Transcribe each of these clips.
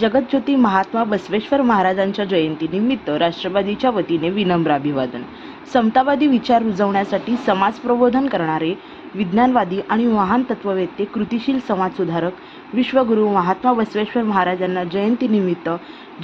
जगतज्योती महात्मा बसवेश्वर महाराजांच्या जयंतीनिमित्त राष्ट्रवादीच्या वतीने विनम्र अभिवादन. समतावादी विचार रुजवण्यासाठी समाज प्रबोधन करणारे विज्ञानवादी आणि महान तत्ववेत्ते कृतिशील समाजसुधारक विश्वगुरू महात्मा बसवेश्वर महाराजांना जयंतीनिमित्त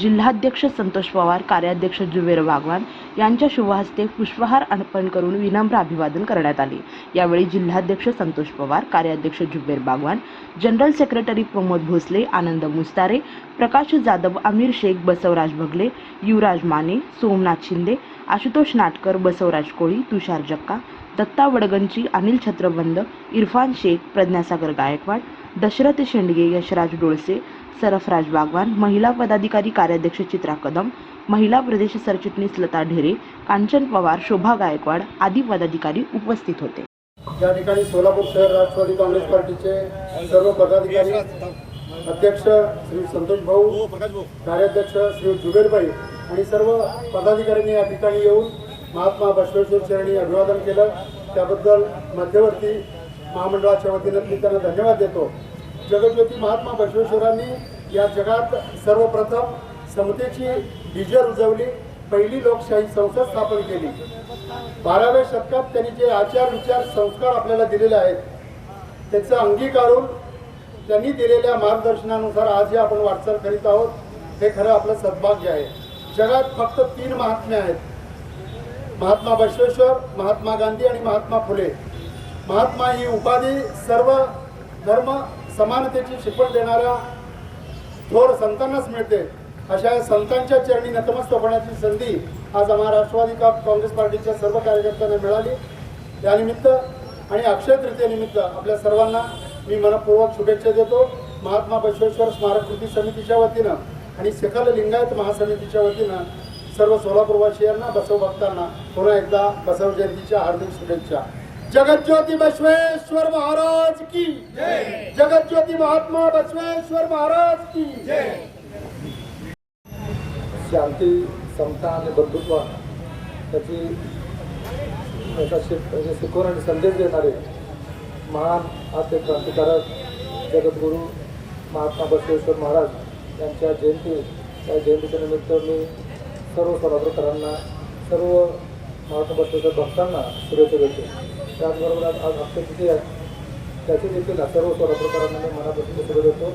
जिल्हाध्यक्ष संतोष पवार कार्याध्यक्ष जुबेर बागवान यांच्या शुभहस्ते पुष्पहार अर्पण करून विनम्र अभिवादन करण्यात आले. यावेळी जिल्हाध्यक्ष संतोष पवार कार्याध्यक्ष जुबेर बागवान जनरल सेक्रेटरी प्रमोद भोसले आनंद मुस्तारे प्रकाश जाधव आमिर शेख बसवराज भगले युवराज माने सोमनाथ शिंदे आशुतोष नाटकर बसवराज कोळी तुषार जक्का दत्ता वडगंची अनिल छत्रबंद इरफान शेख प्रज्ञासागर गायकवाड दशरथ शेंडगे यशराज डोळसे सरफराज बागवान महिला पदाधिकारी कार्याध्यक्ष चित्रा कदम महिला प्रदेश सरचिटणीस लता ढेरे कांचन पवार शोभा गायकवाड आदी पदाधिकारी उपस्थित होते. या ठिकाणी सोलापूर शहर राष्ट्रवादी काँग्रेस पार्टीचे सर्व पदाधिकारी अध्यक्ष श्री संतोष भाऊ कार्याध्यक्ष श्री जुबेरबाई आणि सर्व पदाधिकाऱ्यांनी या ठिकाणी येऊन महात्मा बसवेश्वर चरणी अभिवादन केलं. त्याबद्दल मध्यवर्ती महामंडळाच्या वतीनं मी त्यांना धन्यवाद देतो. जगज्योती महात्मा बसवेश्वरांनी या जगात सर्वप्रथम समतेची बीजं रुजवली पहिली लोकशाही संसद स्थापन केली. बाराव्या शतकात त्यांनी जे आचार विचार संस्कार आपल्याला दिलेले आहेत त्याचं अंगीकारून त्यांनी दिलेल्या मार्गदर्शनानुसार आज जे आपण वाटचाल करीत आहोत. हे खरं आपलं सद्भाग्य आहे. जगात फक्त तीन महात्मे आहेत. महात्मा बसवेश्वर महात्मा गांधी आणि महात्मा फुले. महात्मा ही उपाधी सर्व धर्म समानतेची शिकवण देणाऱ्या थोर संतांनाच मिळते. अशा या संतांच्या चरणी नतमस्तक होण्याची संधी आज आम्हाला राष्ट्रवादी का काँग्रेस पार्टीच्या सर्व कार्यकर्त्यांना मिळाली. त्यानिमित्त आणि अक्षय तृतीयेनिमित्त आपल्या सर्वांना मी मनपूर्वक शुभेच्छा देतो. महात्मा बसवेश्वर स्मारक कृती समितीच्या वतीनं आणि सकल लिंगायत महासमितीच्या वतीनं सर्व सोलापूरवासियांना बसव भक्तांना पुन्हा एकदा बसव जयंतीच्या हार्दिक शुभेच्छा. जगज्योती बसवेश्वर महाराज की जगज्योती महात्मा बसवेश्वर महाराज की शांती समता आणि बंधुत्व त्याची शिक शिकवण आणि संदेश देणारे महान आद्य क्रांतिकारक जगद्गुरू महात्मा बसवेश्वर महाराज यांच्या जयंती या जयंतीच्या निमित्त मी सर्व सोलापूरकरांना सर्व महात्मा बसवेश्वर भक्तांना शुभेच्छा देतो. त्याचबरोबर आज आज अक्षय किती आहे त्याचे देखील सर्व सोलापूरकरांना मी मनापासून सुरू देतो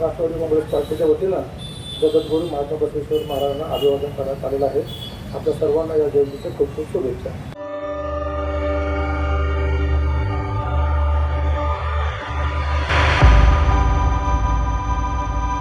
राष्ट्रवादी काँग्रेस पार्टीच्या वतीनं जगद्गुरू महात्मा बसवेश्वर महाराजांना अभिवादन करण्यात आलेलं आहे. आपल्या सर्वांना या जयंतीच्या खूप खूप शुभेच्छा.